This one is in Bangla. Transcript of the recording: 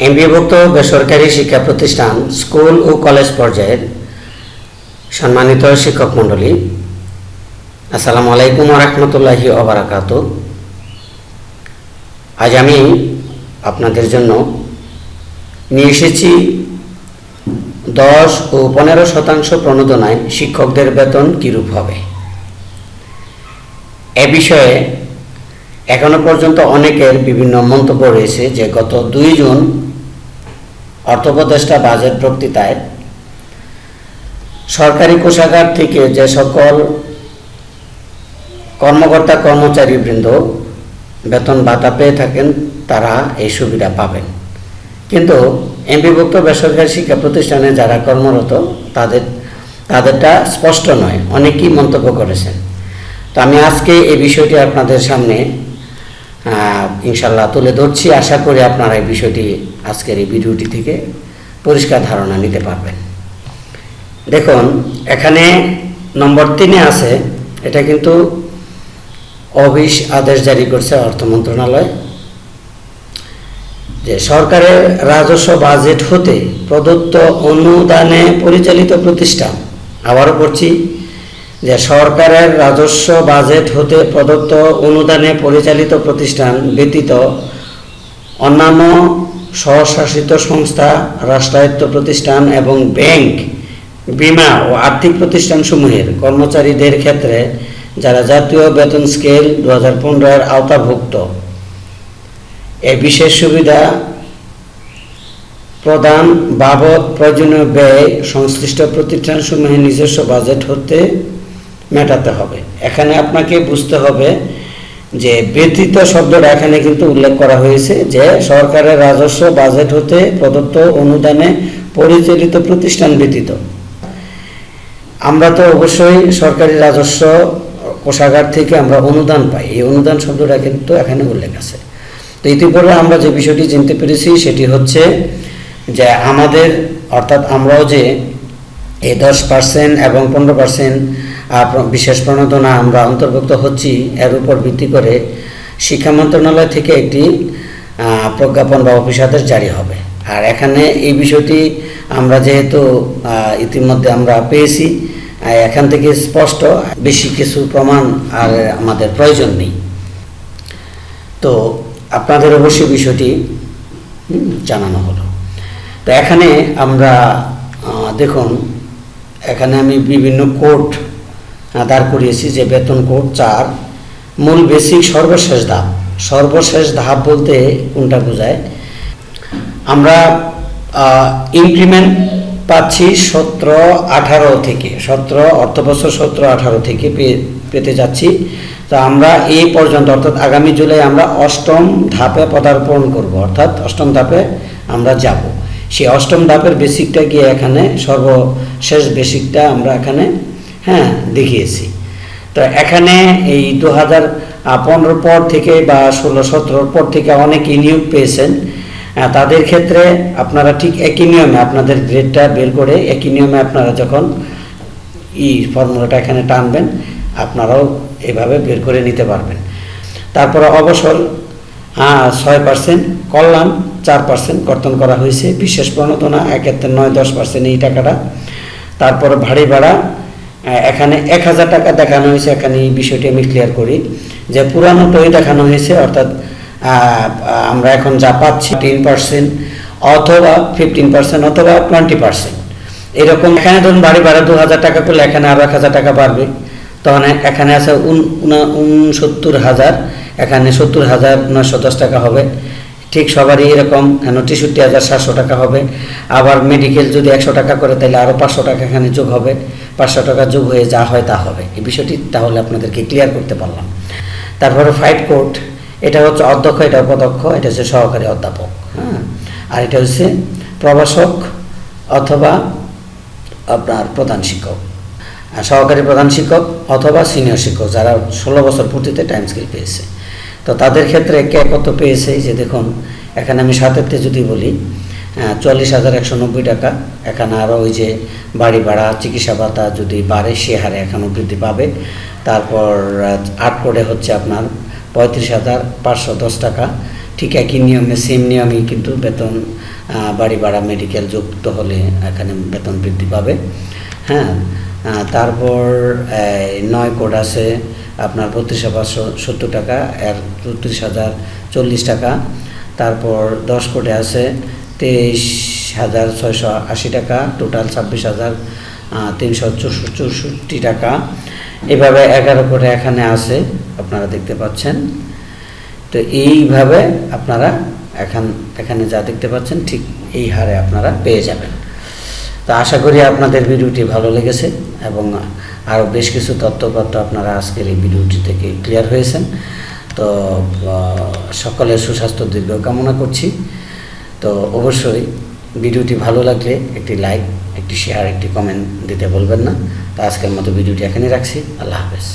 এমবিভুক্ত বেসরকারি শিক্ষা প্রতিষ্ঠান, স্কুল ও কলেজ পর্যায়ের সম্মানিত শিক্ষক মণ্ডলী, আসসালামু আলাইকুম রহমতুল্লাহি অবরাকাত আজ আমি আপনাদের জন্য নিয়ে এসেছি দশ ও পনেরো শতাংশ প্রণোদনায় শিক্ষকদের বেতন কীরূপ হবে? এ বিষয়ে এখনও পর্যন্ত অনেকের বিভিন্ন মন্তব্য রয়েছে যে গত দুই জুন অর্থপ্রদেষ্টা বাজেট বক্তৃতায়, সরকারি কোষাগার থেকে যে সকল কর্মকর্তা কর্মচারীবৃন্দ বেতন ভাতা পেয়ে থাকেন, তারা এই সুবিধা পাবেন। কিন্তু এমপিভুক্ত বেসরকারি শিক্ষা প্রতিষ্ঠানে যারা কর্মরত, তাদের, তাদেরটা স্পষ্ট নয়। অনেকেই মন্তব্য করেছেন। তো আমি আজকে এই বিষয়টি আপনাদের সামনে ইনশাল্লাহ তুলে ধরছি। আশা করি আপনারা এই বিষয়টি আজকের এই ভিডিওটি থেকে পরিষ্কার ধারণা নিতে পারবেন। দেখুন, এখানে নম্বর তিনে আছে, এটা কিন্তু অফিস আদেশ জারি করছে অর্থ মন্ত্রণালয়, যে সরকারের রাজস্ব বাজেট হতে প্রদত্ত অনুদানে পরিচালিত প্রতিষ্ঠান। আবারও পড়ছি, যে সরকারের রাজস্ব বাজেট হতে প্রদত্ত অনুদানে পরিচালিত প্রতিষ্ঠান ব্যতীত অন্যান্য স্বশাসিত সংস্থা, রাষ্ট্রায়ত্ত প্রতিষ্ঠান এবং ব্যাংক, বিমা ও আর্থিক প্রতিষ্ঠানসমূহের কর্মচারীদের ক্ষেত্রে যারা জাতীয় বেতন স্কেল দু হাজার পনেরোর আওতাভুক্ত। এ বিশেষ সুবিধা প্রদান বাবদ প্রয়োজনীয় ব্যয় সংশ্লিষ্ট প্রতিষ্ঠানসমূহের নিজস্ব বাজেট হতে মেটাতে হবে। এখানে আপনাকে বুঝতে হবে যে ব্যতীত শব্দটা এখানে কিন্তু উল্লেখ করা হয়েছে যে সরকারের রাজস্ব বাজেট হতে প্রদত্ত অনুদানে পরিচালিত প্রতিষ্ঠান ব্যতীত। আমরা তো অবশ্যই সরকারি রাজস্ব কোষাগার থেকে আমরা অনুদান পাই। এই অনুদান শব্দটা কিন্তু এখানে উল্লেখ আছে। তো ইতিপূর্বে আমরা যে বিষয়টি জানতে পেরেছি সেটি হচ্ছে যে আমাদের, অর্থাৎ আমরাও যে এই দশ পার্সেন্ট এবং পনেরো পার্সেন্ট বিশেষ প্রণোদনা আমরা অন্তর্ভুক্ত হচ্ছি এর উপর ভিত্তি করে শিক্ষা মন্ত্রণালয় থেকে একটি প্রজ্ঞাপন বা অফিস আদেশ জারি হবে। আর এখানে এই বিষয়টি আমরা যেহেতু ইতিমধ্যে আমরা পেয়েছি এখান থেকে স্পষ্ট বেশি কিছু প্রমাণ আর আমাদের প্রয়োজন নেই। তো আপনাদের অবশ্যই বিষয়টি জানানো হলো। তো এখানে আমরা দেখুন এখানে আমি বিভিন্ন আহ, দাঁড় করিয়েছি যে বেতন কোড চার, মূল বেসিক সর্বশেষ ধাপ। সর্বশেষ ধাপ বলতে কোনটা বোঝায়? আমরা ইনক্রিমেন্ট পাচ্ছি সতেরো আঠারো থেকে। সতেরো, অর্থবছর সতেরো আঠারো থেকে পেতে যাচ্ছি। তো আমরা এই পর্যন্ত, অর্থাৎ আগামী জুলাই আমরা অষ্টম ধাপে পদার্পণ করব। অর্থাৎ অষ্টম ধাপে আমরা যাব। সেই অষ্টম ধাপের বেসিকটা গিয়ে এখানে সর্বশেষ বেসিকটা আমরা এখানে হ্যাঁ দেখিয়েছি। তো এখানে এই দু হাজার পনেরো পর থেকে বা ষোলো সতেরোর পর থেকে অনেকেই নিয়োগ পেয়েছেন। তাদের ক্ষেত্রে আপনারা ঠিক একই নিয়মে আপনাদের গ্রেডটা বের করে একই নিয়মে আপনারা যখন ই ফর্মুলাটা এখানে টানবেন আপনারাও এভাবে বের করে নিতে পারবেন। তারপরে অবসর হ্যাঁ ছয় পার্সেন্ট কল্যাণ চার পার্সেন্ট কর্তন করা হয়েছে। বিশেষ প্রণোদনা একের নয় দশ পার্সেন্ট এই টাকাটা। তারপরে ভাড়া আহ, এখানে এক হাজার টাকা দেখানো হয়েছে, এখানে এই বিষয়টি আমি ক্লিয়ার করি। যে পুরানো পুরানোটাই দেখানো হয়েছে, অর্থাৎ আমরা এখন যা পাচ্ছি টেন পার্সেন্ট অথবা ফিফটিন পার্সেন্ট অথবা টোয়েন্টি পার্সেন্ট এরকম এখানে ধরুন বাড়ি ভাড়া দু হাজার টাকা করলে এখানে আরও এক হাজার টাকা বাড়বে। তখন এখানে আছে উন- উনসত্তর হাজার, এখানে সত্তর হাজার নয়শো দশ টাকা হবে। ঠিক সবারই এরকম, কেন হাজার সাতশো টাকা হবে? আবার মেডিকেল যদি একশো টাকা করে তাহলে আরও পাঁচশো টাকা এখানে যোগ হবে। পাঁচশো টাকা যোগ হয়ে যা হয় তা হবে। এই বিষয়টি তাহলে আপনাদেরকে ক্লিয়ার করতে পারলাম। তারপরে ফাইট কোর্ট এটা হচ্ছে অধ্যক্ষ, এটা উপাধ্যক্ষ, এটা হচ্ছে সহকারী অধ্যাপক হ্যাঁ? আর এটা হচ্ছে প্রভাষক অথবা আপনার প্রধান শিক্ষক। সহকারী প্রধান শিক্ষক অথবা সিনিয়র শিক্ষক, যারা ষোলো বছর পূর্তিতে টাইম স্কেল পেয়েছে। তো তাদের ক্ষেত্রে কে কত পেয়েছে? যে দেখুন, এখানে আমি সাতেরতে যদি বলি চল্লিশ হাজার একশো নব্বই টাকা। এখানে আরও ওই যে বাড়ি ভাড়া, চিকিৎসা ভাতা যদি বাড়ে, সে হারে এখনও বৃদ্ধি পাবে। তারপর আট কোডে হচ্ছে আপনার পঁয়ত্রিশ হাজার পাঁচশো দশ টাকা। ঠিক একই নিয়মে সেম নিয়মেই কিন্তু বেতন বাড়ি ভাড়া মেডিকেল যুক্ত হলে এখানে বেতন বৃদ্ধি পাবে। হ্যাঁ তারপর নয় কোড আছে আপনার বত্রিশ হাজার সত্তর টাকা, আর চৌত্রিশ হাজার চল্লিশ টাকা। তারপর দশ কোটে আছে, তেইশ হাজার ছয়শো আশি টাকা, টোটাল ছাব্বিশ হাজার তিনশো চৌষট্টি টাকা। এভাবে এগারো কোটে এখানে আছে, আপনারা দেখতে পাচ্ছেন। তো এইভাবে আপনারা এখান এখানে যা দেখতে পাচ্ছেন, ঠিক এই হারে আপনারা পেয়ে যাবেন। তো আশা করি আপনাদের ভিডিওটি ভালো লেগেছে এবং আরও বেশ কিছু তথ্যপত্র আপনারা আজকের এই ভিডিওটি থেকে ক্লিয়ার হয়েছেন। তো সকলের সুস্বাস্থ্য দীর্ঘ কামনা করছি। তো অবশ্যই ভিডিওটি ভালো লাগলে একটি লাইক, একটি শেয়ার, একটি কমেন্ট দিতে বলবেন না। তো আজকের মতো ভিডিওটি এখানে রাখছি। আল্লাহ হাফেজ।